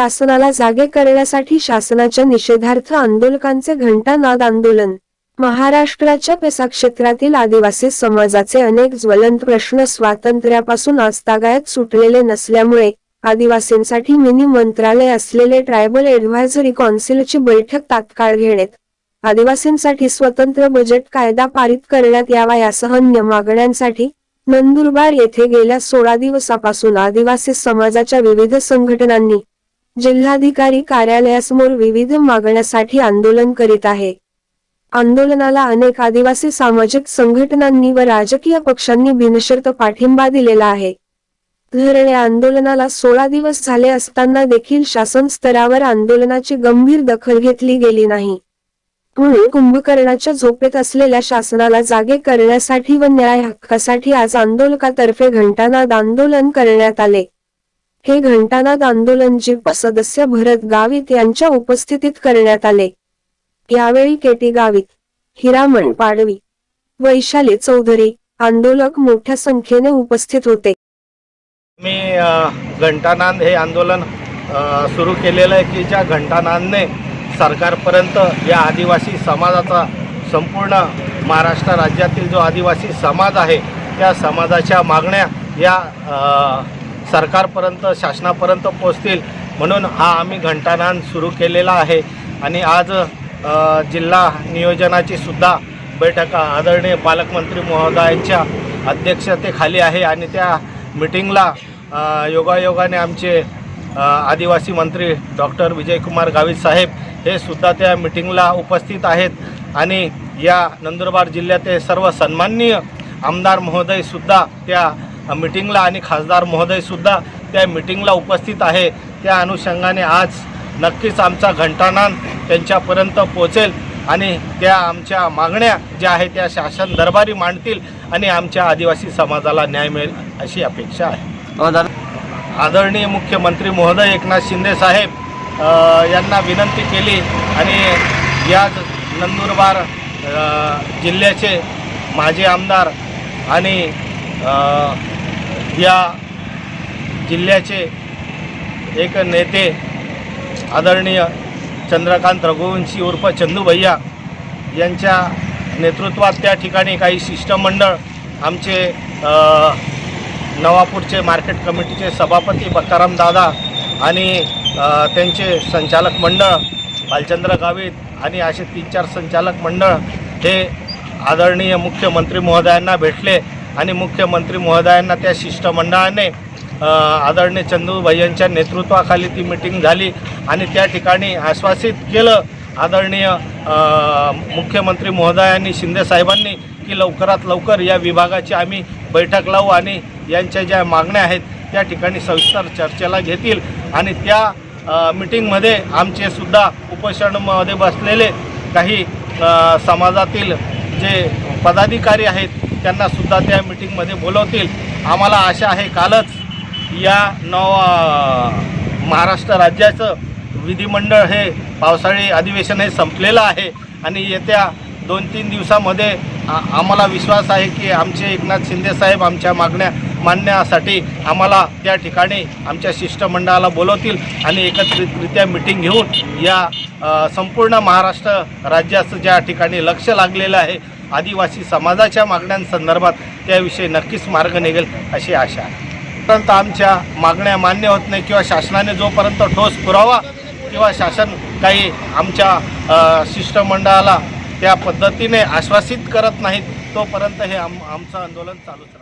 शासनाला जागे करण्यासाठी शासनाच्या निषेधार्थ आंदोलकांचे घंटानाद आंदोलन. महाराष्ट्राच्या पेसा क्षेत्रातील आदिवासी समाजाचे अनेक ज्वलंत प्रश्न स्वातंत्र्यापासून आजतागायत सुटलेले नसल्यामुळे आदिवासींसाठी मिनी मंत्रालय असलेले ट्रायबल एडव्हायझरी कौन्सिलची बैठक तात्काळ घेण्यात. आदिवासींसाठी स्वतंत्र बजेट कायदा पारित करण्यात यावा यासह अन्य मागण्यांसाठी नंदुरबार येथे गेल्या सोळा दिवसापासून आदिवासी समाजाच्या विविध संघटनांनी जिल्हाधिकारी कार्यालयासमोर विविध मागण्यासाठी आंदोलन करीत आहे. आंदोलनाला अनेक आदिवासी सामाजिक संघटनांनी व राजकीय पक्षांनी बिनशर्त पाठिंबा दिलेला आहे. धरणे आंदोलनाला सोळा दिवस झाले असताना देखील शासन स्तरावर आंदोलनाची गंभीर दखल घेतली गेली नाही. म्हणून कुंभकर्णाच्या झोपेत असलेल्या शासनाला जागे करण्यासाठी व न्याय हक्कासाठी आज आंदोलकातर्फे घंटानाद आंदोलन करण्यात आले. हे घंटानाद आंदोलन सदस्य भरत गावित यांच्या उपस्थितीत करण्यात आले. यावेळी केटी गावित हिरामण पाडवी वैशाली चौधरी आंदोलक मोठ्या संख्येने उपस्थित होते. मी घंटानाद हे आंदोलन सुरू केलेलं आहे की ज्या घंटानादने सरकारपर्यंत या आदिवासी समाजाचा संपूर्ण महाराष्ट्र राज्यातील जो आदिवासी समाज आहे त्या समाजाच्या मागण्या या सरकारपर्यंत शासनापर्यंत पोचतील म्हणून हा आम्ही घंटानाद सुरू केलेला आहे. आणि आज जिल्हा नियोजनाची सुद्धा बैठक आदरणीय पालकमंत्री महोदयांच्या अध्यक्षतेखाली आहे. आणि त्या मिटिंगला योगायोगाने आमचे आदिवासी मंत्री डॉक्टर विजयकुमार गावित साहेब हे सुद्धा त्या मिटिंगला उपस्थित आहेत. आणि या नंदुरबार जिल्ह्यातील सर्व सन्माननीय आमदार महोदयसुद्धा त्या मिटिंगला आणि खासदार महोदयसुद्धा त्या मिटिंगला उपस्थित आहे. त्या अनुषंगाने आज नक्कीच आमचा घंटानाद त्यांच्यापर्यंत पोचेल आणि त्या आमच्या मागण्या ज्या आहेत त्या शासन दरबारी मांडतील आणि आमच्या आदिवासी समाजाला न्याय मिळेल अशी अपेक्षा आहे. आदरणीय मुख्यमंत्री महोदय एकनाथ शिंदे साहेब यांना विनंती केली आणि याच नंदुरबार जिल्ह्याचे माजी आमदार आणि या जिल्ह्याचे एक नेते आदरणीय चंद्रकांत रघुवंशी उर्फ चंदू भैया यांच्या नेतृत्वात त्या ठिकाणी काही शिष्टमंडळ आमचे नवापूरचे मार्केट कमिटीचे सभापती बक्काराम दादा आणि त्यांचे संचालक मंडळ भालचंद्र गावित आणि असे तीन चार संचालक मंडळ हे आदरणीय मुख्यमंत्री महोदयांना भेटले. आणि मुख्यमंत्री महोदयांना त्या शिष्टमंडळाने आदरणीय चंदूभाई यांच्या नेतृत्वाखाली ती मिटिंग झाली आणि त्या ठिकाणी आश्वासित केलं आदरणीय मुख्यमंत्री महोदयांनी शिंदे साहेबांनी की लवकरात लवकर या विभागाची आम्ही बैठक लावू आणि यांच्या ज्या मागण्या आहेत त्या ठिकाणी सविस्तर चर्चेला घेतील. आणि त्या मिटिंगमध्ये आमचे सुद्धा उपोषणमध्ये बसलेले काही समाजातील जे पदाधिकारी आहेत त्यांना सुद्धा त्या मिटिंगमध्ये बोलवतील. आम्हाला आशा आहे कालच या नव महाराष्ट्र राज्याचं विधिमंडळ हे पावसाळी अधिवेशन हे संपलेलं आहे. आणि येत्या दोन तीन दिवसामध्ये आम्हाला विश्वास आहे की आमचे एकनाथ शिंदेसाहेब आमच्या मागण्या मांडण्यासाठी आम्हाला त्या ठिकाणी आमच्या शिष्टमंडळाला बोलवतील आणि एकत्रितरित्या मिटिंग घेऊन या संपूर्ण महाराष्ट्र राज्याचं ज्या ठिकाणी लक्ष लागलेलं आहे आदिवासी समाजाच्या मागण्यांसंदर्भात त्याविषयी नक्कीच मार्ग निघेल अशी आशा. आहे जोपर्यंत आमच्या मागण्या मान्य होत नाही किंवा शासनाने जोपर्यंत ठोस पुरावा किंवा शासन काही आमच्या शिष्टमंडळाला त्या पद्धतीने आश्वासित करत नाहीत तोपर्यंत हे आम आमचं आंदोलन चालूच राहतं